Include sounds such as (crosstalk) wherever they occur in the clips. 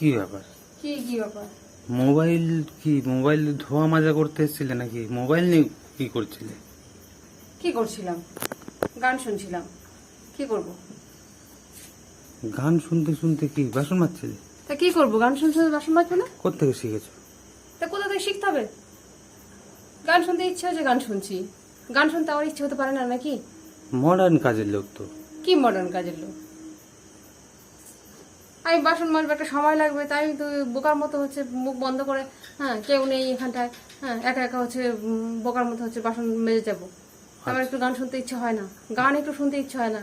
কি ব্যাপার? কি কি ব্যাপার? মোবাইল কি মোবাইল ধোয়া মাজা করতে এসেছিলে নাকি? মোবাইল নিয়ে কি করছিলে? কি করছিলাম? গান শুনছিলাম। কি করব? গান শুনতে শুনতে কি বাসন মাজছিলে? তা কি করব? গান শুনতে শুনতে বাসন মাজবো না? কোথেকে শিখেছো? তা কোথা থেকে শিখতে হবে? গান শুনতে ইচ্ছে হচ্ছে গান শুনছি। গান শুনতে আমার ইচ্ছে হতে পারে না নাকি? মডার্ন কাজের লোক তো। কি মডার্ন কাজের লোক? আমি বাসন মাজবো একটা সময় লাগবে তাই আমি তো বোকার মতো হচ্ছে মুখ বন্ধ করে হ্যাঁ কেউ নেই এখানটায় হ্যাঁ একা একা হচ্ছে বোকার মতো হচ্ছে বাসন মেজে যাব। আমার একটু গান শুনতে ইচ্ছে হয় না গান একটু শুনতে ইচ্ছে হয় না।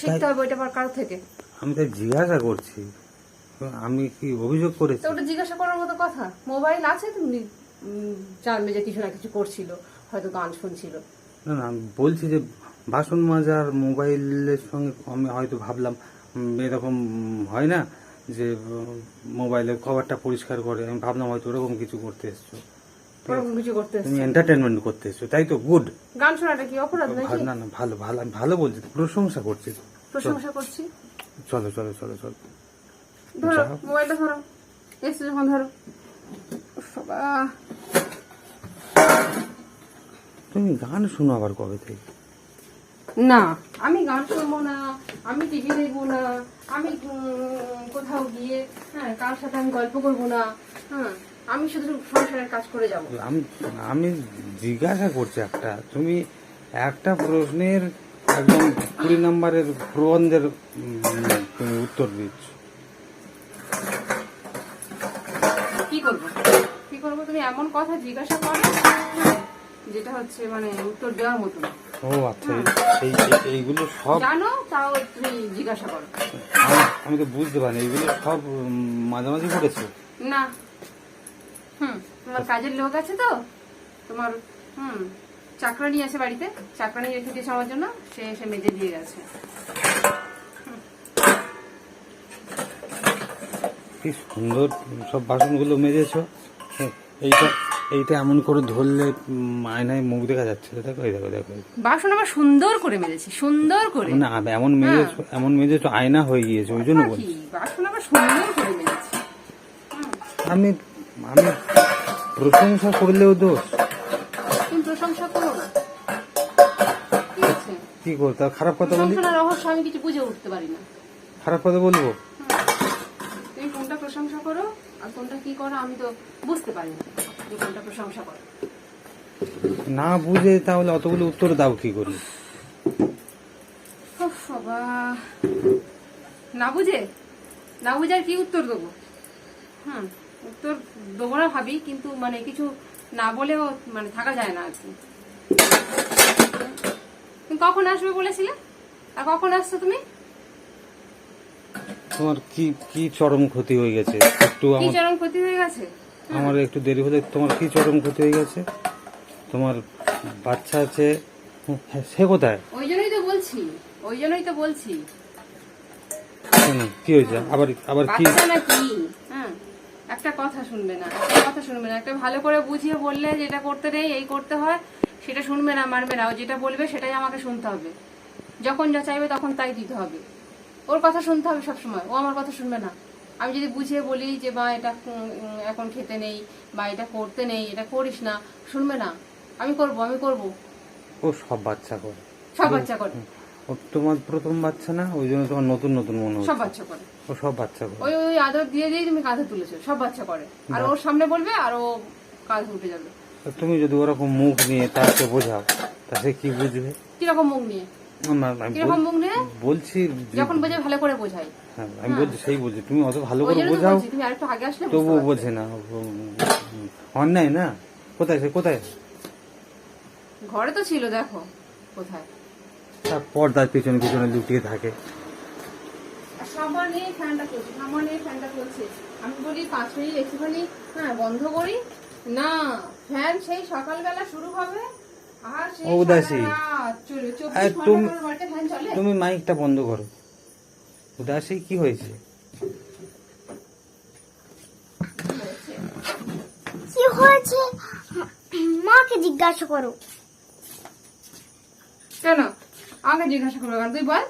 শিখতে হবে ওইটা কারও থেকে। আমি তাই জিজ্ঞাসা করছি আমি কি অভিযোগ করেছি? ওটা জিজ্ঞাসা করার মতো কথা মোবাইল আছে তুমি? চার মেজে কিছু না কিছু করছিল হয়তো গান শুনছিল। না না আমি বলছি যে বাসন মাজার মোবাইলের সঙ্গে আমি হয়তো ভাবলাম এরকম হয় না যে উম, মোবাইলের কভারটা পরিষ্কার করে। আমি ভাবলাম হয়তো ওরকম কিছু করতে এসছো। তুমি এন্টারটেনমেন্ট করতে এসছো তাই তো? গুড গান শোনাটা কি অপরাধ নাকি? না না ভালো ভালো আমি ভালো বলছি প্রশংসা করছি। প্রশংসা করছি? চলো চলো চলো চলো। ধরো মোবাইলটা ধরো। এসে যখন ধরো। তুমি গান শোনো আবার কবে থেকে? না। আমি গান শুনব না আমি টিভি দেখব না আমি কোথাও গিয়ে হ্যাঁ কার সাথে আমি গল্প করব না হ্যাঁ আমি শুধু সংসারের কাজ করে যাব। আমি আমি জিজ্ঞাসা করছি একটা তুমি একটা প্রশ্নের একদম কুড়ি নম্বরের প্রবন্ধের তুমি উত্তর দিচ্ছ। কি করব? কি করব? তুমি এমন কথা জিজ্ঞাসা করো যেটা হচ্ছে মানে উত্তর দেওয়ার মতো। না। ও আচ্ছা এই এই- এইগুলো সব জানো তাও তুমি জিজ্ঞাসা করো। আমি- তো বুঝতে পারি এইগুলো সব মাঝামাঝি করেছ না। হুম তোমার কাজের লোক আছে তো? তোমার হুম চাকরানি আছে বাড়িতে? চাকরানি রেখে দিয়েছে আমার জন্য সে এসে মেজে দিয়ে গেছে। কি সুন্দর সব বাসনগুলো মেজেছো। হ্যাঁ, এইটা এইটা এমন করে ধরলে আয়নায় মুখ দেখা যাচ্ছে। দেখো এই দেখো দেখো। বাসন আমার সুন্দর করে মেজেছি সুন্দর করে। না এমন মেজেছো এমন মেজেছো আয়না হয়ে গিয়েছে ওই জন্য বলছি। বাসন আমার সুন্দর করে মেজেছি। আমি আমি প্রশংসা করলেও দোষ। তুমি প্রশংসা করো না। কি কি করতে খারাপ কথা বলি রহস্য আমি কিছু বুঝে উঠতে পারি না। খারাপ কথা বলব? তুমি কোনটা প্রশংসা করো আর কোনটা কি করো আমি তো বুঝতে পারি না। তুমি প্রশংসা করো। না বুঝে তাহলে অতগুলো উত্তর দাও কি করি? বাবা। না বুঝে? না বুঝে আর কি উত্তর দেবো? হুম উত্তর দেবো না ভাবি কিন্তু মানে কিছু না বলেও মানে থাকা যায় না আর কি। তুমি কখন আসবে বলেছিলে? আর কখন আসছো তুমি? তোমার কি কি চরম ক্ষতি হয়ে গেছে? একটু আমার চরম ক্ষতি হয়ে গেছে? আমার একটু দেরি হলে তোমার কি চরম ক্ষতি হয়ে গেছে? তোমার বাচ্চা আছে হ্যাঁ, সে কোথায়? ওই জন্যই তো বলছি ওই জন্যই তো বলছি। কেন? কি হয়েছে? আবার আবার কি? বাচ্চা না কি? হ্যাঁ একটা কথা শুনবে না একটা কথা শুনবে না। একটা ভালো করে বুঝিয়ে বললে যেটা করতে নেই এই করতে হয় সেটা শুনবে না মানবে না। ও যেটা বলবে সেটাই আমাকে শুনতে হবে। যখন যা চাইবে তখন তাই দিতে হবে। ওর কথা শুনতে হবে সবসময়। ও আমার কথা শুনবে না। আমি যদি বুঝিয়ে বলি যে বা এটা এখন খেতে নেই বা এটা করতে নেই এটা করিস না। শুনবে না। আমি করব আমি করব। ও সব বাচ্চা করে। সব বাচ্চা করে। তোমার প্রথম বাচ্চা না? ওই জন্য তোমার নতুন নতুন মনে সব বাচ্চা করে। ও সব বাচ্চা করে। ওই ওই আদর দিয়ে দিয়ে তুমি কাঁধে তুলেছো সব বাচ্চা করে। আর ওর সামনে বলবে আর ও কাঁধে উঠে যাবে। তুমি যদি ওরকম মুখ নিয়ে তাকে বোঝাও তা সে কি বুঝবে? কীরকম মুখ নিয়ে? কীরকম মুখ নিয়ে? বলছি যখন বোঝে ভালো করে বোঝাই হ্যাঁ, আমি বলছি সেই বলছি তুমি অত ভালো করে বোঝাও তবুও বোঝে না। অন্যায় না? কোথায় সে কোথায়? ঘরে তো ছিল দেখো কোথায়। তার পর্দার পিছনে পিছনে লুকিয়ে থাকে। আর ফ্যানটা চলছে সাবান ফ্যানটা চলছে। আমি বলি পাঁচ মিনিট একটুখানি হ্যাঁ বন্ধ করি। না ফ্যান সেই সকালবেলা শুরু হবে আর সেই রাত চব্বিশ ঘণ্টা ফ্যান চলে। তুমি মাইকটা বন্ধ করো। উদাসী কি হয়েছে? কি হয়েছে? মাকে জিজ্ঞাসা করো। কেন? আমাকে জিজ্ঞাসা করব কেন? তুই বল।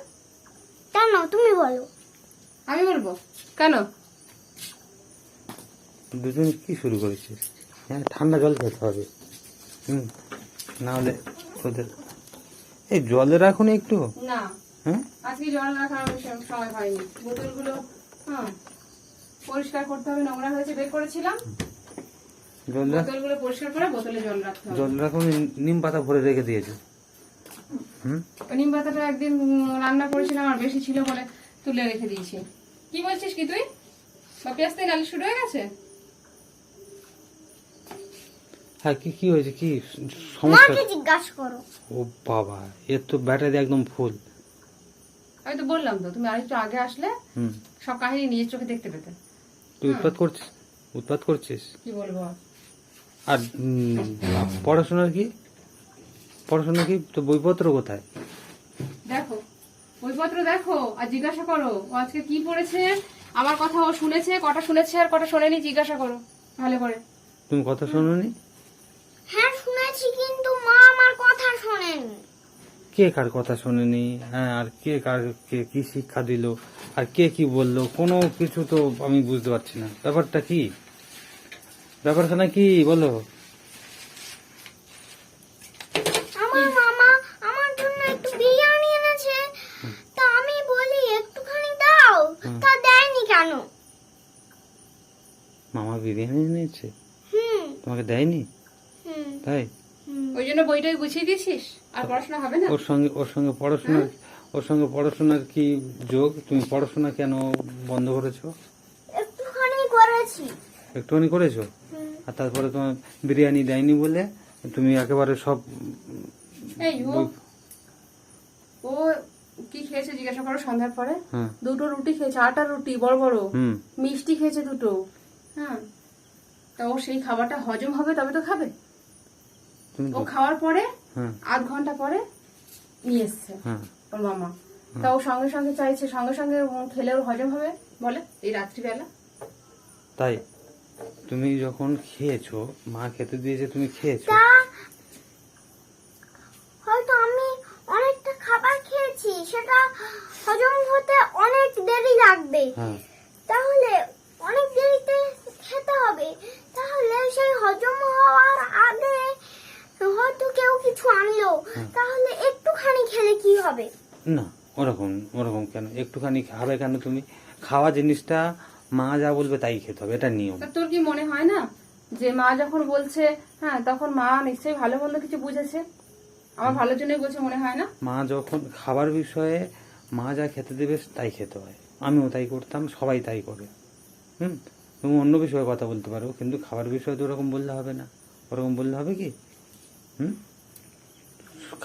কেন? তুমি বলো। আমি বলব। কেন? দুজন কি শুরু করেছিস হ্যাঁ ঠান্ডা জল খেতে হবে। হুম না হলে ওদের এই জলে রাখুন একটু। না। হ্যাঁ? আজকে জল রাখার সময় হয়নি। বোতলগুলো হ্যাঁ পরিষ্কার করতে হবে নোংরা হয়েছে বের করেছিলাম। জল রাখ বোতলগুলো পরিষ্কার করে বোতলে জল রাখতে হবে। জল রাখুন নিম পাতা ভরে রেখে দিয়েছ। হুম? নিম পাতাটা একদিন রান্না করেছিলাম আর বেশি ছিল বলে তুলে রেখে দিয়েছি। কি বলছিস কি তুই? শুরু হয়ে গেছে? হ্যাঁ কি কি হয়েছে? কি সমস্যা? জিজ্ঞাসা করো। ও বাবা এর তো ব্যাটারি একদম ফুল আমি তো বললাম তো তুমি আরেকটু আগে আসলে সব কাহিনী নিজের চোখে দেখতে পেতে। তুই উৎপাত করছিস? উৎপাত করছিস? কি বলব? আর? আর পড়াশোনার কি? পড়াশোনা কি? তো বইপত্র কোথায়? দেখো বইপত্র দেখো আর জিজ্ঞাসা করো ও আজকে কি পড়েছে? আমার কথা ও শুনেছে কটা শুনেছে আর কটা শোনেনি জিজ্ঞাসা করো ভালো করে তুমি কথা শোনোনি? হ্যাঁ শুনেছি কিন্তু মা আমার কথা শোনেনি। কে কার কথা শোনেনি? হ্যাঁ আর কে কার, কে কি শিক্ষা দিল? আর কে কি বলল? কোনো কিছু তো আমি বুঝতে পারছি না। ব্যাপারটা কি? ব্যাপারখানা কি? বলো আমার মামা আমার জন্য একটু বিরিয়ানি এনেছে তা আমি বলি একটুখানি দাও তা দেয়নি কেন মামা বিরিয়ানি এনেছে হুম তোমাকে দেয়নি হুম তাই হুম ওই গুছিয়ে দিছিস আর পড়াশোনা হবে না? ওর সঙ্গে ওর সঙ্গে পড়াশোনার ওর সঙ্গে পড়াশোনার কি যোগ? তুমি পড়াশোনা কেন বন্ধ করেছ? একটুখানি করেছি। একটুখানি করেছ? আর তারপরে তোমার বিরিয়ানি দেয়নি বলে তুমি একেবারে সব এই ও ও কি খেয়েছে জিজ্ঞাসা করো সন্ধ্যার পরে? হ্যাঁ। দুটো রুটি খেয়েছে আটা রুটি বড় বড়। হুম। মিষ্টি খেয়েছে দুটো। হ্যাঁ। তা ও সেই খাবারটা হজম হবে তবে তো খাবে? ও খাওয়ার পরে আধ ঘণ্টা পরে নিয়ে এসছে ওর মামা। তা ও সঙ্গে সঙ্গে চাইছে সঙ্গে সঙ্গে খেলে ওর হজম হবে বলে এই রাত্রিবেলা। তাই? তুমি যখন খেয়েছো মা খেতে দিয়েছে তুমি খেয়েছো? হয়তো আমি অনেকটা খাবার খেয়েছি সেটা হজম হতে অনেক দেরি লাগবে। হ্যাঁ। তাহলে অনেক দেরিতে খেতে হবে। তাহলে সেই হজম হওয়ার আগে হয়তো কেউ কিছু আনলো। তাহলে একটুখানি খেলে কি হবে? না ওরকম ওরকম কেন? একটুখানি খাবে কেন তুমি? খাওয়া জিনিসটা মা যা বলবে তাই খেতে হবে এটা নিয়ম। তোর কি মনে হয় না যে মা যখন বলছে হ্যাঁ তখন মা নিশ্চয়ই ভালো মন্দ কিছু বুঝেছে? আমার ভালোর জন্যই বলছে মনে হয় না? মা যখন খাবার বিষয়ে মা যা খেতে দেবে তাই খেতে হয়। আমিও তাই করতাম সবাই তাই করে। হুম? তুমি অন্য বিষয়ে কথা বলতে পারো কিন্তু খাবার বিষয়ে তো ওরকম বললে হবে না। ওরকম বললে হবে কি? হুম?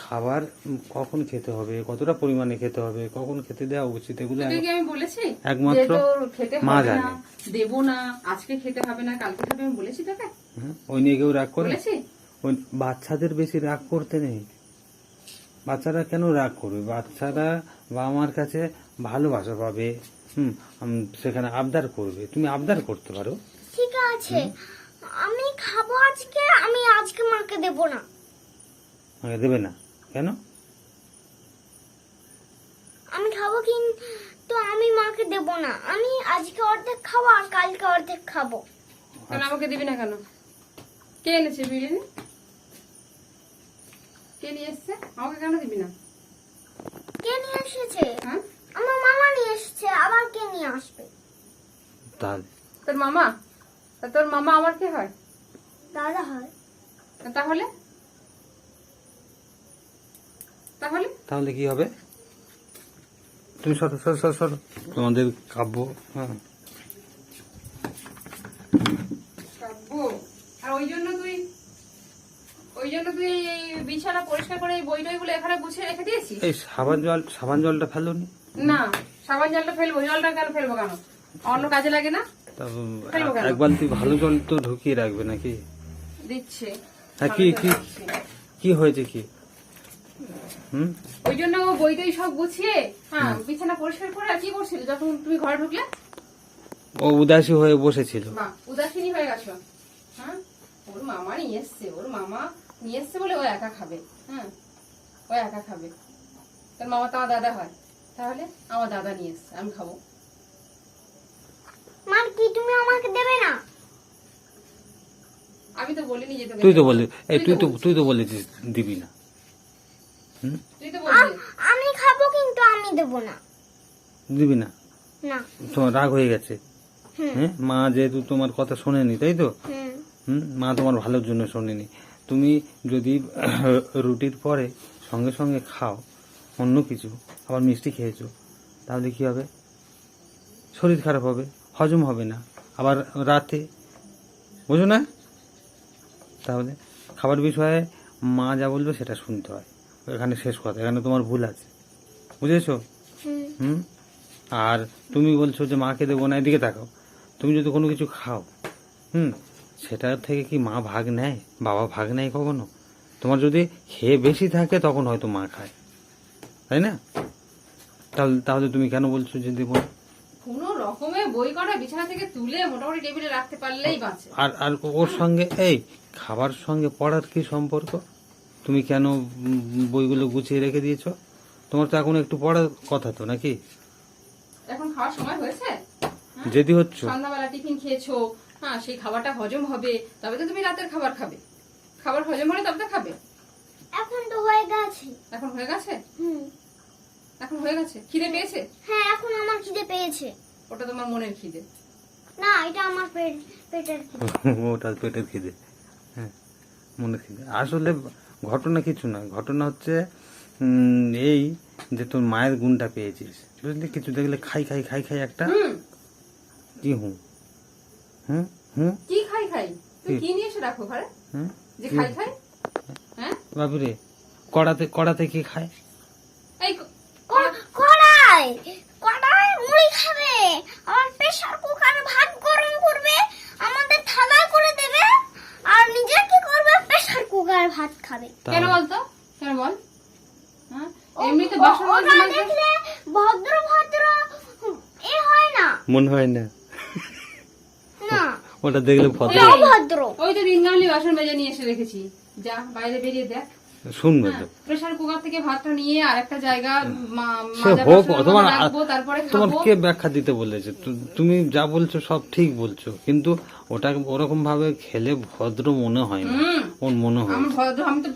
খাবার কখন খেতে হবে? কতটা পরিমাণে খেতে হবে? কখন খেতে দেওয়া উচিত? এগুলো আমি বলেছি? একমাত্র খেতে মা জানে। দেবো না আজকে খেতে হবে না কালকে খাবে আমি বলেছি তোকে। ওই নিয়ে কেউ রাগ করে? ওই বাচ্চাদের বেশি রাগ করতে নেই। বাচ্চারা কেন রাগ করবে? বাচ্চারা বাবা মার কাছে ভালোবাসা পাবে। হুম? সেখানে আবদার করবে। তুমি আবদার করতে পারো। ঠিক আছে। আমি খাব আজকে আমি আজকে মাকে দেব না। আমাকে দেবে না। কেন? আমি খাব কিন্তু আমি মাকে দেব না। আমি আজকে অর্ধেক খাব আর কালকে অর্ধেক খাব। তাহলে আমাকে দিবি না কেন? কে এনেছে বিরিয়ানি? কে নিয়ে এসছে? আমাকে কেন দিবি না? কে নিয়ে এসেছে? হ্যাঁ? আমার মামা নিয়ে এসেছে আবার কে নিয়ে আসবে? তাহলে তোর মামা? তা তোর মামা আমার কে হয়? দাদা হয়। তাহলে? তাহলে? তাহলে কি হবে? তুমি সর সর সর সর। তোমাদের কাব্য হ্যাঁ। কাব্য। আর ওই জন্য তুই ওই জন্য তুই এই বিছানা পরিষ্কার করে এই বই টইগুলো এখানে গুছিয়ে রেখে দিয়েছিস? এই সাবান জল সাবান জলটা ফেলোনি? না সাবান জলটা ফেলব। জলটা কেন ফেলব কেন? অন্য কাজে লাগে না? তা, উম, ফেলব কেন? এক বালতি ভালো জল তো ঢুকিয়ে রাখবে নাকি? দিচ্ছে। হ্যাঁ কি কি কি হয়েছে কি? ওই জন্য বইটাই সব গুছিয়ে হ্যাঁ বিছানা পরিষ্কার করে আর কি করছিল? যখন তুমি ঘরে ঢুকলে? ও উদাসী হয়ে বসেছিল। হয়ে গেছো হ্যাঁ ওর মামা নিয়ে এসছে ওর মামা নিয়ে এসছে বলে ও একা খাবে। হ্যাঁ ও একা খাবে। তোর মামা তো আমার দাদা হয়। তাহলে আমার দাদা নিয়ে এসছে আমি খাব। মা কি তুমি আমাকে দেবে না? আমি তো বলিনি যে তুই তো বলে তুই তো তুই তো বলেছিস দিবি না হুম তুই তো বলছিস আমি খাব কিন্তু আমি দেবো না। দিবি না? না। তোমার রাগ হয়ে গেছে? হ্যাঁ? মা যেহেতু তোমার কথা শোনেনি তাই তো? হুম। হুম? মা তোমার ভালোর জন্য শোনেনি। তুমি যদি (coughs) রুটির পরে সঙ্গে সঙ্গে খাও অন্য কিছু আবার মিষ্টি খেয়েছো তাহলে কি হবে? শরীর খারাপ হবে হজম হবে না। আবার রাতে বুঝো না? তাহলে খাবার বিষয়ে মা যা বলবে সেটা শুনতে হয়। এখানে শেষ কথা এখানে তোমার ভুল আছে। বুঝেছ? হুম। আর তুমি বলছো যে মাকে দেবো না এদিকে তাকাও। তুমি যদি কোনো কিছু খাও হুম সেটা থেকে কি মা ভাগ নেয়? বাবা ভাগ নেয় কখনো? তোমার যদি খেয়ে বেশি থাকে তখন হয়তো মা খায়। তাই না? তাহলে তাহলে তুমি কেন বলছো যে দেবো না? কোনো রকমে বই করা বিছানা থেকে তুলে মোটামুটি টেবিলে রাখতে পারলেই বাঁচে। আর আর ওর সঙ্গে এই খাবার সঙ্গে পড়ার কি সম্পর্ক? তুমি কেন বইগুলো গুছিয়ে রেখে দিয়েছ? তোমার তো এখন একটু পড়ার কথা তো নাকি? এখন খাওয়ার সময় হয়েছে? যেদি হচ্ছে। সন্ধ্যাবেলা টিফিন খেয়েছো হ্যাঁ সেই খাবারটা হজম হবে তবে তো তুমি রাতের খাবার খাবে। খাবার হজম হলে তবে তো খাবে। এখন তো হয়ে গেছে। এখন হয়ে গেছে? হুম। এখন হয়ে গেছে? খিদে পেয়েছে? হ্যাঁ এখন আমার খিদে পেয়েছে। ওটা তোমার মনের খিদে। না এটা আমার পেট পেটের খিদে। (laughs) ওটা পেটের খিদে। হ্যাঁ মনের খিদে। আসলে ঘটনা কিছু নয়। ঘটনা হচ্ছে এই যে তোর মায়ের গুণটা পেয়েছিস বুঝলি? কিছু দেখলে খাই খাই খাই খাই একটা কি হুম হুম হুম কি খাই খাই? তুই কি? নিয়ে এসে রাখো ঘরে? হুম যে খাই খাই? হ্যাঁ? বাবুরে কড়াতে কড়াতে কি খায় এই ক- ক- কড়াই কড়াই মুড়ি খাবে আমার প্রেসার কুকারে ভাত গরম করবে আমাদের থালায় করে দেবে আর নিজে কি করবে কুকারে ভাত খাবে। কেন বলতো? কেন বল? হ্যাঁ? এমনিতে বাসন দেখলে ভদ্র ভদ্র এ হয় না। মনে হয় না। না। ওটা দেখলে ভদ্র। ওই তো দিনগামলি বাসন মেজে নিয়ে এসে রেখেছি। যা বাইরে বেরিয়ে দেখ। শুনবে তো। প্রেসার কুকার থেকে ভাতটা নিয়ে আর জায়গা সে হোক বাসনের তোমার মধ্যে রাখব, তারপরে তোমার খাব। কে ব্যাখ্যা দিতে বলেছে? তুমি যা বলছো সব ঠিক বলছো কিন্তু ওটা ওরকম ভাবে খেলে ভদ্র মনে হয় না। ওর মনে হয়। ভদ্র আমি তো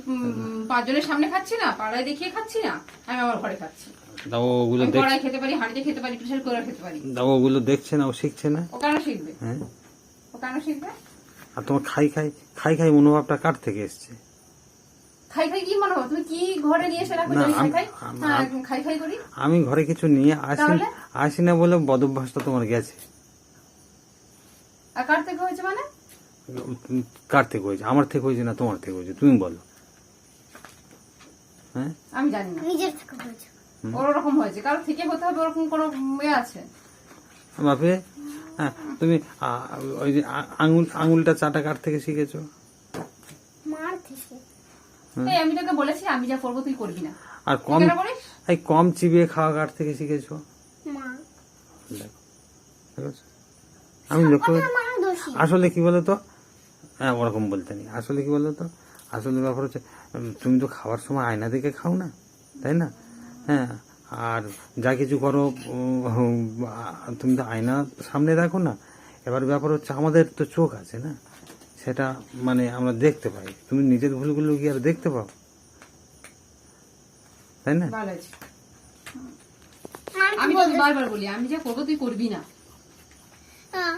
পাঁচজনের সামনে খাচ্ছি না পাড়ায় দেখিয়ে খাচ্ছি না আমি আমার ঘরে খাচ্ছি। দাও ওগুলো আমি খেতে পারি হাঁড়িতে খেতে পারি প্রেসার কুকার খেতে পারি। দাও ওগুলো দেখছে না ও শিখছে না? ও কেন শিখবে? হ্যাঁ। ও কেন শিখবে? আর তোমার খাই খাই খাই খাই মনোভাবটা কার থেকে এসছে? খাই খাই কি মনে হয়? তুমি কি ঘরে নিয়ে এসে রাখো আমি খাই? খাই খাই খাই করি। আমি ঘরে কিছু নিয়ে আসি আসি না বলে বদভ্যাসটা তোমার গেছে। আর কার থেকে হয়েছে মানে? কার থেকে হয়েছে? আমার থেকে হয়েছে না তোমার থেকে হয়েছে? তুমি বলো। হ্যাঁ? আমি জানি না। নিজের থেকে হয়েছে। ওরকম হয়েছে। কারও থেকে হতে হবে ওরকম কোনো ইয়ে আছে? বাপে হ্যাঁ তুমি ওই যে আঙুল আঙুলটা চাটা কার থেকে শিখেছো। এই আমি তোকে বলেছি আমি যা করব তুই করবি না। আর কম এই কম চিবিয়ে খাওয়া কার থেকে শিখেছো? মা। ঠিক আছে? আমি লক্ষ্য আসলে কি বলতো? হ্যাঁ ওরকম বলতে নেই। আসলে কি বলতো? আসলে ব্যাপার হচ্ছে তুমি তো খাওয়ার সময় আয়না দেখে খাও না তাই না? হ্যাঁ আর যা কিছু করো তুমি তো আয়না সামনে রাখো না। এবার ব্যাপার হচ্ছে আমাদের তো চোখ আছে না? সেটা মানে আমরা দেখতে পাই। তুমি নিজের ভুলগুলো কি আর দেখতে পাও? তাই না? আমি বারবার বলি আমি যা করব তুই করবি না। হ্যাঁ,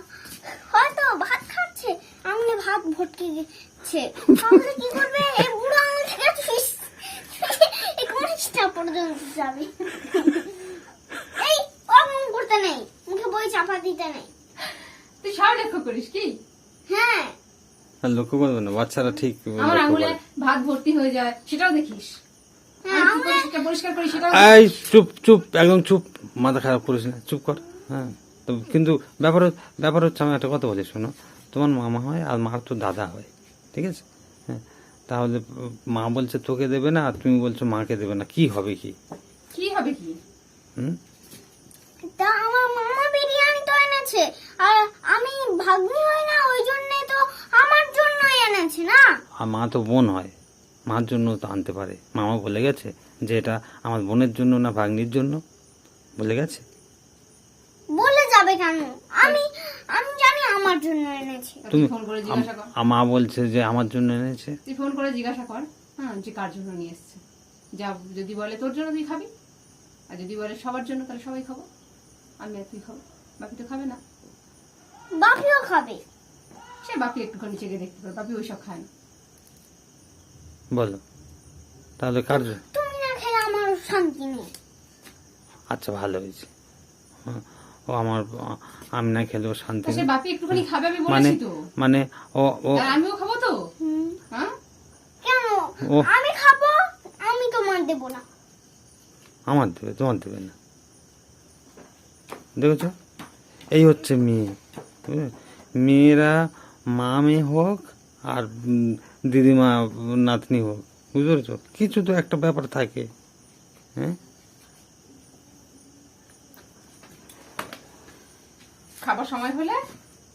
হয়তো ভাত খাচ্ছে আঙুলে ভাত ভটকে গেছে। তাহলে কি করবে? এই বুড়ো আঙুল থেকে ফিস এই কোনটা পর্যন্ত যাবে। এই অমন করতে নেই মুখে বই চাপা দিতে নেই। তুই সব লক্ষ্য করিস কি? হ্যাঁ। লক্ষ্য করবে না? বাচ্চারা ঠিক আমার আঙুলে করে ভাত ভর্তি হয়ে যায় সেটাও দেখিস। হ্যাঁ আমি কি করি সেটা পরিষ্কার করি সেটাও এই চুপ চুপ একদম চুপ। মাথা খারাপ করিস না চুপ কর হ্যাঁ। তো কিন্তু ব্যাপার হচ্ছে- ব্যাপার হচ্ছে আমি একটা কথা বলি শোনো। তোমার মামা হয় আর মার তো দাদা হয় ঠিক আছে? হ্যাঁ তাহলে মা বলছে তোকে দেবে না আর তুমি বলছো মাকে দেবে না। কি হবে কি? কি হবে কি? হুম? তা আমার মামা বিরিয়ানি তো এনেছে আর আমি ভাগ্নি হই না ওই জন্য আমার জন্যই এনেছে না? আর মা তো বোন হয়। মার জন্য তো আনতে পারে। মামা বলে গেছে যে এটা আমার বোনের জন্য না ভাগ্নির জন্য। বলে গেছে? বলে যাবে কেন? আমি আমি জানি আমার জন্য এনেছে। তুমি ফোন করে জিজ্ঞাসা কর। মা বলছে যে আমার জন্য এনেছে। তুই ফোন করে জিজ্ঞাসা কর হ্যাঁ যে কার জন্য নিয়ে এসছে। যা যদি বলে তোর জন্য তুই খাবি আর যদি বলে সবার জন্য তাহলে সবাই খাব। আমি আর তুই খাব বাকি তো খাবে না। বাপিও খাবে। সে বাপি একটুখানি দেখতে পারে বাপি ওইসব খায় না। বলো তাহলে কার তুমি না খেলে আমার শান্তি নেই। আচ্ছা ভালো হয়েছে। হ্যাঁ, ও আমার আমি না খেলেও শান্তি সে বাপি একটুখানি খাবে আমি মানে বলেছি তো। মানে ও ও আমিও খাব তো? হ্যাঁ? কেন? আমি খাব আমি তোমার দেবো না। আমার দেবে তোমার দেবে না। দেখেছ? এই হচ্ছে মেয়ে? মেয়েরা মা মেয়ে হোক আর দিদিমা নাতনি হোক বুঝতে পেরেছ? কিছু তো একটা ব্যাপার থাকে হ্যাঁ? খাবার সময় হলে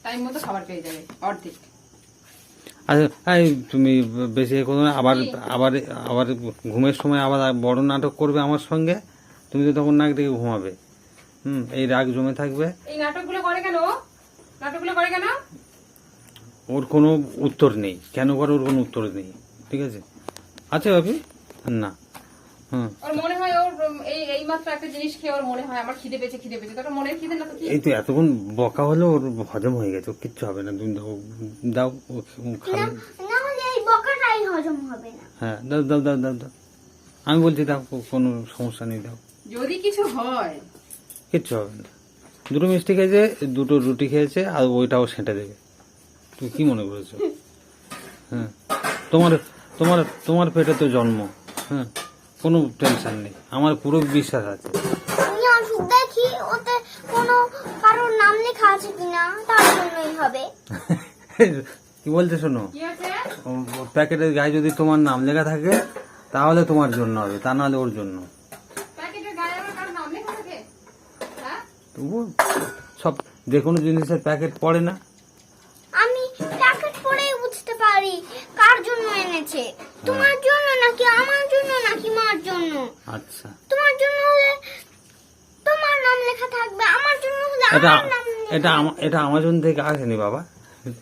টাইম মতো খাবার পেয়ে যাবে অর্ধেক। আচ্ছা তুমি বেশি এ করো না আবার আবার আবার ঘুমের সময় আবার বড় নাটক করবে আমার সঙ্গে তুমি তো তখন নাক ডেকে ঘুমাবে। হুম এই রাগ জমে থাকবে। এই নাটকগুলো করে কেন নাটকগুলো করে কেন? ওর কোনো উত্তর নেই। কেন করে ওর কোনো উত্তর নেই? ঠিক আছে? আছে বাপি না। মনে হয় এই এই মাত্র একটা জিনিস খেয়ে ওর মনে হয় আমার খিদে পেয়েছে খিদে পেয়েছে। তোর মনের খিদে না তো কি? এই তো এতক্ষণ বকা হলো ওর হজম হয়ে গেছে কিচ্ছু হবে না। তুমি দাও দাও ও খাবে। না হলে এই বকাটাই হজম হবে না। হ্যাঁ দাও দাও দাও দাও দাও। আমি বলছি দাও কোনো সমস্যা নেই দাও। যদি কিছু হয়। কিচ্ছু হবে না। দুটো মিষ্টি খেয়েছে দুটো রুটি খেয়েছে আর ওইটাও সেঁটে দেবে। তুমি কি মনে করেছ? হ্যাঁ। তোমার তোমার তোমার পেটে তো জন্ম হ্যাঁ। কোনো টেনশন নেই। আমার পুরো বিশ্বাস আছে। আমি ওষুধ দেখি ওতে কোনো কারোর নাম লেখা আছে কিনা তার জন্যই হবে। (laughs) কি বলছে শোনো? প্যাকেটের গায়ে যদি তোমার নাম লেখা থাকে তাহলে তোমার জন্য হবে তা নাহলে ওর জন্য। প্যাকেটের গায়ে আমার কারও নাম লেখা থাকে? হ্যাঁ? তবুও সব যে কোনো জিনিসের প্যাকেট পড়ে না আমি প্যাকেট পরেই বুঝতে পারি কার জন্য এনেছে তোমার জন্য নাকি আমার জন্য নাকি মার জন্য? আচ্ছা। তোমার জন্য হলে তোমার নাম লেখা থাকবে আমার জন্য হলে এটা আমার নাম লেখা এটা এটা আমাজন থেকে আসেনি বাবা।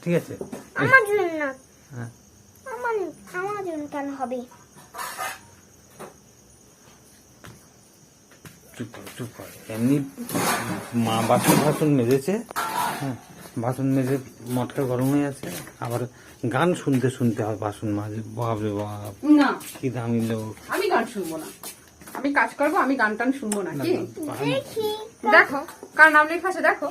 ঠিক আছে? আমার জন্য না। হ্যাঁ। আমার আমার জন্য কেন হবে? চুপ কর চুপ কর। এমনি মা বাসন ফাসন মেজেছে। হ্যাঁ। বাসন মেজে মটকা গরম হয়ে আছে আবার গান শুনতে শুনতে হয় বাসন মাঝে। বাপ রে বাপ না। কি দামি লোক। আমি গান শুনব না। আমি কাজ করব আমি গান টান শুনব না কি? দেখো। কার নাম লেখা আছে দেখো।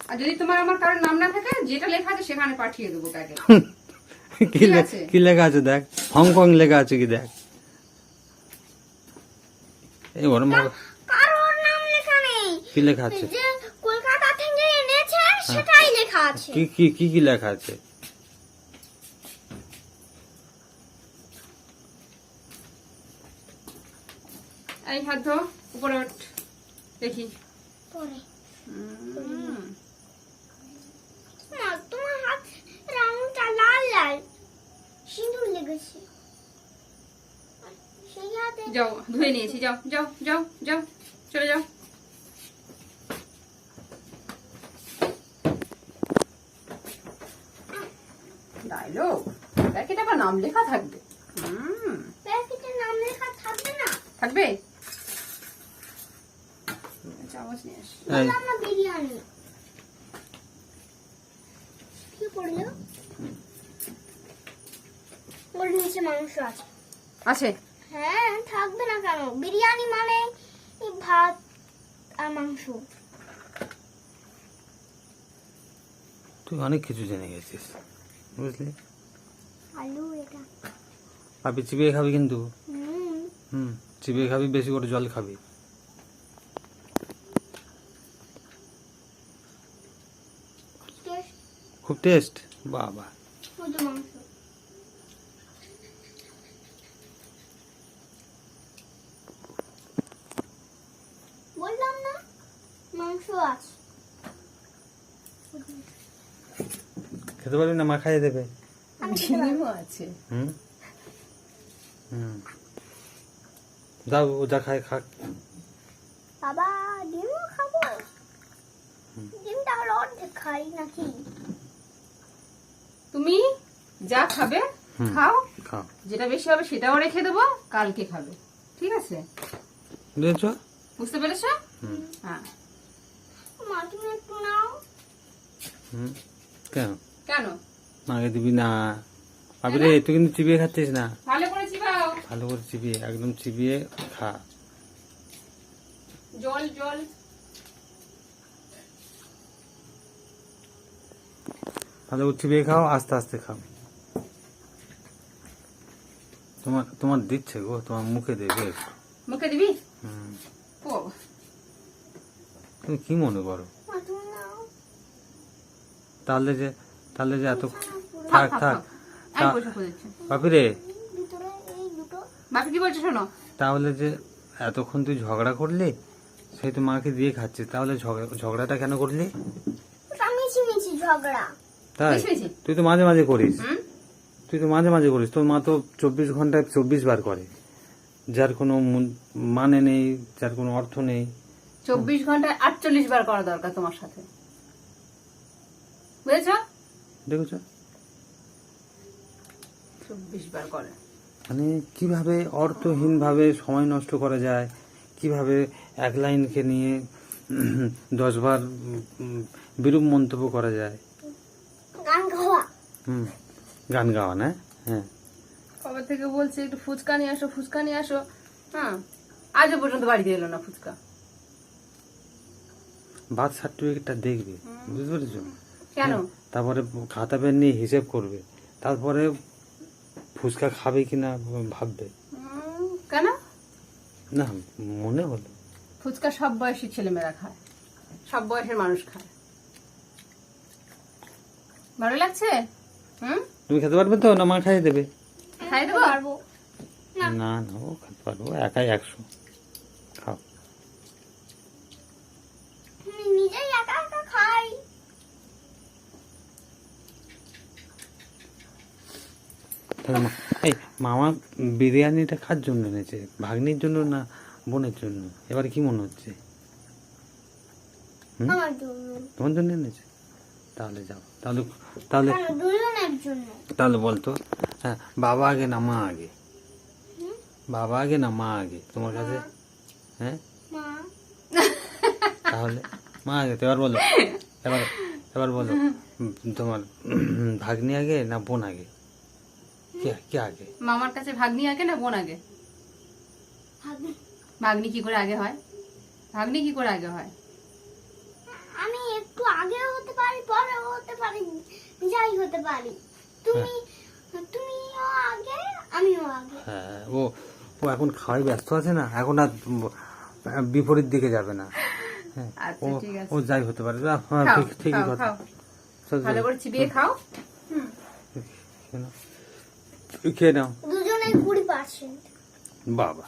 আর যদি তোমার আমার কারোর নাম না থাকে যেটা লেখা আছে সেখানে পাঠিয়ে দেবো তাকে। (laughs) কি লেখা আছে দেখ? হংকং লেখা আছে কি দেখ? এই ওর মা কারোর নাম লেখা নেই। কি লেখা আছে যে কলকাতা থেকে এনেছে সেটাই লেখা আছে। কি কি কি কি লেখা আছে? এই হাত ধো উপরে ওঠ দেখি। তোমার হাত রাউন্ডটা লাল লাল। সিঁদুর লেগেছে। সেই হাতে যাও ধুয়ে নিয়েছি যাও যাও যাও যাও চলে যাও। ডায়লগ প্যাকেটে আবার নাম লেখা থাকবে। হুম। প্যাকেটে নাম লেখা থাকবে না? থাকবে? চামচ নিয়ে আসি। এই, বললাম না বিরিয়ানি। কি করল? ওর নিচে মাংস আছে। আছে? হ্যাঁ থাকবে না কেন? বিরিয়ানি মানে ভাত আর মাংস। তুই অনেক কিছু জেনে গেছিস। বুঝলি? আলু এটা। আপনি চিবিয়ে খাবি কিন্তু? হুম। হুম চিবিয়ে খাবি বেশি করে জল খাবি। খুব টেস্ট বাবা শুধু মাংস বললাম না মাংস আছে খেতে পারবি না মা খাইয়ে দেবে। আমি খেতে পারব। আছে। হুম? হুম। যাও ও যা খায় খাক। বাবা ডিমও খাব? ডিমটা হলো এটা খাই নাকি? তুমি যা খাবে খাও। খাও। যেটা বেশি হবে সেটাও রেখে দেবো কালকে খাবে। ঠিক আছে? বুঝেছ? বুঝতে পেরেছ? হ্যাঁ। মা তুমি একটু নাও। হুম। কেন? কেন? দিবি না। রে তুই কিন্তু চিবিয়ে খাচ্ছিস না। ভালো করে চিবাও। ভালো করে চিবিয়ে একদম চিবিয়ে খা। জল জল। ভালো করে চিবিয়ে খাও আস্তে আস্তে খাও। তোমার তোমার দিচ্ছে গো তোমার মুখে দেবে। মুখে দিবি? হুম। ও। তুমি কি মনে করো? মা তুমি নাও। তাহলে যে তাহলে যে এত থাক থাক বাপি রে। ভিতরে এই দুটো। বাপি কি বলছো শোনো? তাহলে যে এতক্ষণ তুই ঝগড়া করলি সেই তো মাকে দিয়ে খাচ্ছিস। তাহলে ঝগড়াটা কেন করলি? তাই? তুই তো মাঝে মাঝে করিস। তুই তো মাঝে মাঝে করিস। তোর মা তো চব্বিশ ঘন্টায় চব্বিশ বার করে। যার কোনো মানে নেই যার কোনো অর্থ নেই। চব্বিশ ঘন্টায় আটচল্লিশ বার করা দরকার তোমার সাথে। বুঝেছ? দেখেছ? চব্বিশ বার করে। মানে কীভাবে অর্থহীন ভাবে সময় নষ্ট করা যায় কীভাবে এক লাইনকে নিয়ে (clears throat) দশবার বিরূপ মন্তব্য করা যায়? গান গাওয়া। হুম গান গাওয়া না? হ্যাঁ। কবে থেকে বলছে একটু ফুচকা নিয়ে আসো ফুচকা নিয়ে আসো? হ্যাঁ আজও পর্যন্ত বাড়িতে এলো না ফুচকা। বার্থ সার্টিফিকেটটা দেখবে বুঝতে পেরেছ? কেন? তারপরে খাতা পেন নিয়ে হিসেব করবে। তারপরে ফুচকা খাবে কিনা ভাববে। কেন? না মনে হলো। ফুচকা সব বয়সী ছেলেমেয়েরা খায়। সব বয়সের মানুষ খায়। ভালো লাগছে? হুম? তুমি খেতে পারবে তো? না মা খাইয়ে দেবে। খাই দেবো? পারব। না। না ও খেতে পারব। একাই একশো। খাও। নিজেই একা একা খাই তাহলে মা- এই মামা বিরিয়ানিটা কার জন্য এনেছে? ভাগ্নির জন্য না বোনের জন্য? এবার কি মনে হচ্ছে? তোমার জন্য এনেছে? তাহলে যাও। তাহলে তাহলে তাহলে বলতো হ্যাঁ বাবা আগে না মা আগে? বাবা আগে না মা আগে? তোমার কাছে? হ্যাঁ? তাহলে মা আগে তো এবার বলো। এবার এবার বলো। তোমার ভাগ্নি আগে না বোন আগে? কে কে আগে? মামার কাছে ভাগ্নি আগে না বোন আগে? ভাগ্নি। কি করে আগে হয়? ভাগ্নি কি করে আগে হয়? আমি একটু আগেও হতে পারি পরে হতে পারি যাই হতে পারি। তুমি তুমিও আগে আমিও আগে। হ্যাঁ ও ও এখন খাওয়াই ব্যস্ত আছে না এখন আর বিপরীত দিকে যাবে না। হ্যাঁ আচ্ছা, ও ঠিক আছে। ও যাই হতে পারে হ্যাঁ ঠিক ঠিকই কথা। ভালো করে চিবিয়ে খাও। তুই খেয়ে নাও। দুজনে বাবা বাবা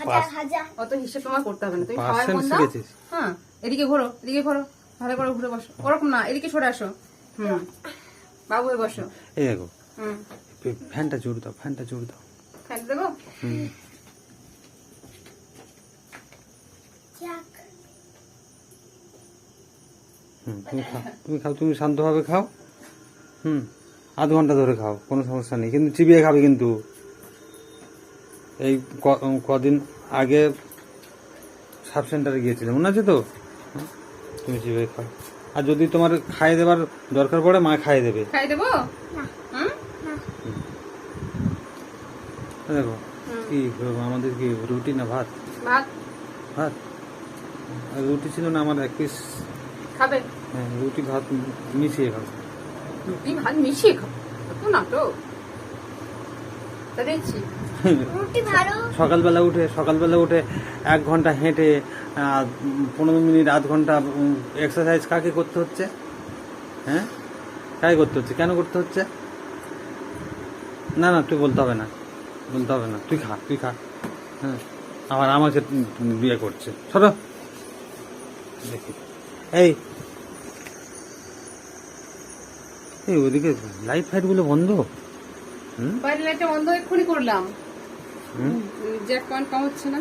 হাজার হাজার। অত হিসেব তোমার করতে হবে না। তুমি মন দাও। হ্যাঁ এদিকে ঘোরো এদিকে ঘোরো। ভালো করে ঘুরে বসো। ওরকম না এদিকে সরে আসো। হুম। বাবু হয়ে বসো। এই দেখো হুম। ফ্যানটা জোর দাও ফ্যানটা জোর দাও। ফ্যান দেবো? হুম তুমি খাও তুমি খাও তুমি শান্তভাবে খাও। হুম। আধ ঘণ্টা ধরে খাও কোনো সমস্যা নেই। কিন্তু চিবিয়ে খাবে কিন্তু। এই কদিন আগে সাব সেন্টারে গিয়েছিলে মনে আছে তো? তুমি চিবিয়ে খাও। আর যদি তোমার খাইয়ে দেবার দরকার পড়ে মা খাইয়ে দেবে। খাই দেবো? না দেখো কি আমাদের কি রুটি না ভাত? ভাত। ভাত? আর রুটি ছিল না আমার এক পিস খাবে? হ্যাঁ, রুটি ভাত মিশিয়ে খাও রুটি ভাত মিশিয়ে কত নাটক তা দেখছি সকালবেলা উঠে সকালবেলা উঠে এক ঘণ্টা হেঁটে পনেরো মিনিট আধ ঘণ্টা এক্সারসাইজ কাকে করতে হচ্ছে? হ্যাঁ? কাকে করতে হচ্ছে? কেন করতে হচ্ছে? না না তুই বলতে হবে না। বলতে হবে না। তুই খা তুই খা। হ্যাঁ। আবার আমাকে বিয়ে করছে। সরো দেখি। এই এই ওদিকে লাইট ফাইটগুলো বন্ধ? লাইটটা বন্ধ এক্ষুনি করলাম। জ্যাক পয়েন্ট কম হচ্ছে না।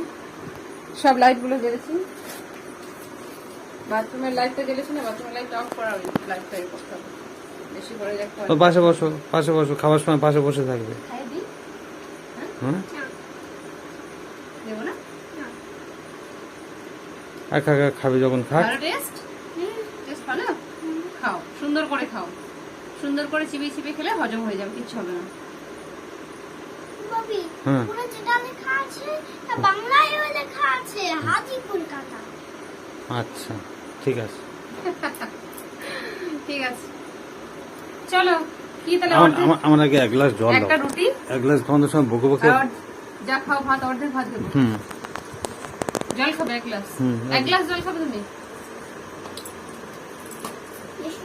সব লাইটগুলো জ্বেলেছি বাথরুমের লাইটটা জ্বেলেছে না বাথরুমের লাইটটা অফ করা লাইটটা করতে হবে বেশি করে পাশে বসো পাশে বসো খাওয়ার সময় পাশে বসে থাকবে। হ্যাঁ একা একা খাবে যখন খাক। টেস্ট টেস্ট ভালো। খাও সুন্দর করে খাও। সুন্দর করে চিবিয়ে চিবিয়ে খেলে হজম হয়ে যাবে কিচ্ছু হবে না। আচ্ছা ঠিক আছে। ঠিক আছে। চলো কি তাহলে আমার আগে এক গ্লাস জল একটা রুটি? এক গ্লাস খাওয়ানোর সময় বকে বকে যা খাও ভাত অর্ধেক ভাত দেবো হুম। জল খাবে এক গ্লাস? এক গ্লাস জল খাবে তুমি?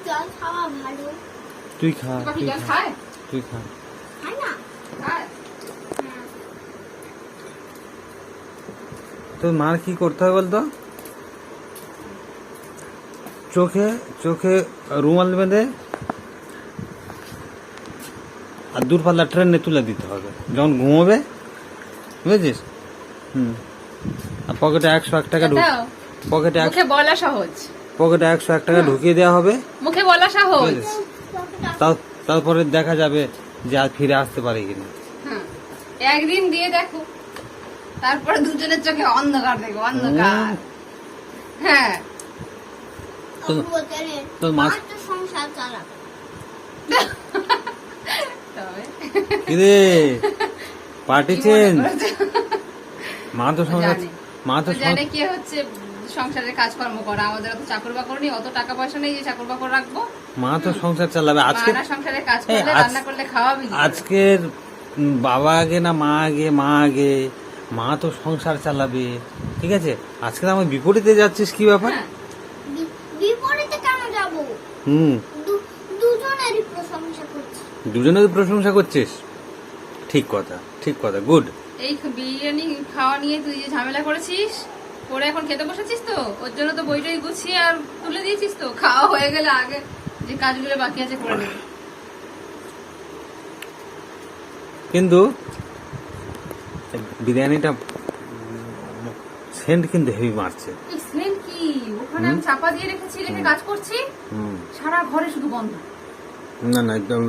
জল খাওয়া ভালো। তুই খা তুই খা। তুই খা। তো মার কি করতে হবে বলতো? চোখে চোখে রুমাল বেঁধে আর দূরপাল্লা ট্রেনে তুলে দিতে হবে। যখন ঘুমোবে বুঝেছিস? হুম। আর পকেটে একশো এক টাকা ঢুক পকেটে বলা সহজ। পকেটে একশো এক টাকা ঢুকিয়ে দেওয়া হবে। মুখে বলা সহজ। তারপরে দেখা যাবে যে আর ফিরে আসতে পারে কিনা। হ্যাঁ একদিন দিয়ে দেখো। তারপরে দুজনের চোখে অন্ধকার দেখো অন্ধকার। হ্যাঁ। তোর সংসার চালাবে। কিরে? মা তো জানে। মা তো জানে কি হচ্ছে সংসারের কাজকর্ম করা। আমাদের তো চাকর বাকর নেই অত টাকা পয়সা নেই যে চাকর বাকর রাখব। মা তো সংসার চালাবে। আজকে করে? আজকের বাবা আগে না মা আগে মা আগে? মা তো সংসার চালাবে। ঠিক আছে? আজকে আমার বিপরীতে যাচ্ছিস কি ব্যাপার? হ্যাঁ, বিপরীতে কেন যাব? হুম। দুজনেরই প্রশংসা করছি। দুজনের প্রশংসা করছিস? ঠিক কথা ঠিক কথা গুড এই বিরিয়ানি খাওয়া নিয়ে তুই যে ঝামেলা করেছিস করে এখন খেতে বসেছিস তো? ওর জন্য তো বইটাই গুছিয়ে আর তুলে দিয়েছিস তো? খাওয়া হয়ে গেলে আগে যে কাজগুলো বাকি আছে করে নেবে। কিন্তু বিরিয়ানিটা সেন্ট কিন্তু হেভি মারছে। এই স্মেল কি? ওখানে আমি চাপা দিয়ে রেখেছি রেখে কাজ করছি। হুম। সারা ঘরে শুধু গন্ধ। না না একদম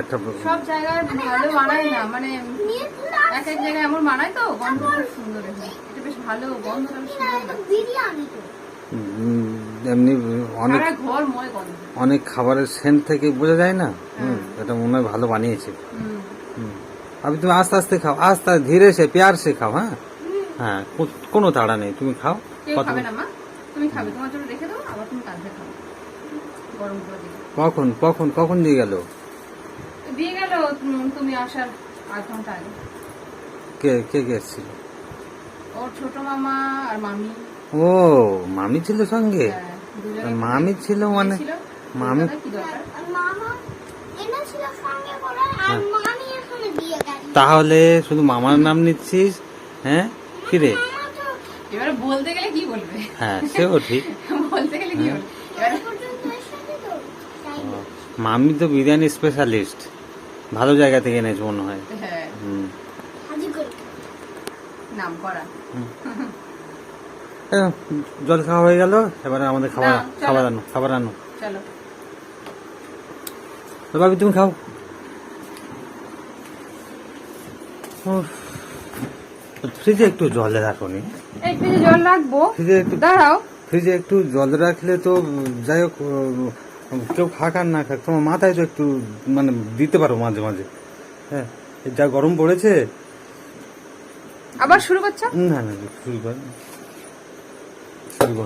একটা সব জায়গায় ভালো বানায় না মানে এক এক জায়গায় এমন বানায় তো গন্ধ খুব সুন্দর এটা বেশ ভালো গন্ধ সুন্দর। বিরিয়ানি তো। এমনি অনেক অনেক খাবারের সেন্ট থেকে বোঝা যায় না? হুম, এটা মনে হয় ভালো বানিয়েছে। হুম। তুমি আস্তে আস্তে খাও আস্তে আস্তে ধীরে সে পেয়ার সে খাও হ্যাঁ? হ্যাঁ কোনো তাড়া নেই তুমি খাও। কখন কখন কখন দিয়ে গেল? দিয়ে গেল তুমি আসার আধ ঘণ্টা আগে। কে কে কে এসেছিল? ওর ছোট মামা আর মামি। ও মামি ছিল সঙ্গে? হ্যাঁ, মামি ছিল মানে মামি করে গেছে। তাহলে শুধু মামার নাম নিচ্ছিস হ্যাঁ? কি রে? এবারে বলতে গেলে কি বলবে? হ্যাঁ সেও ঠিক। বলতে গেলে কি বলবে? তাই না? মামি তো বিরিয়ানি স্পেশালিস্ট ভালো জায়গা থেকে এনেছে মনে হয়। হ্যাঁ। হুম। নাম করা। (laughs) জল খাওয়া হয়ে গেল এবারে আমাদের খাবার খাবার আনো খাবার আনো। চলো। ভাবি তুমি খাও। ফ্রিজে একটু জল রাখো নি। জল রাখব। ফ্রিজে একটু দাঁড়াও। ফ্রিজে একটু জল রাখলে তো যাই হোক কেউ খাক আর না খাক তোমার মাথায় তো একটু মানে দিতে পারো মাঝে মাঝে। হ্যাঁ যা গরম পড়েছে। আবার শুরু করছ? না না শুরু কর। শুরু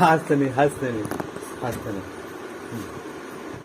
হাসতে নেই হাসতে নেই হাসতে নেই।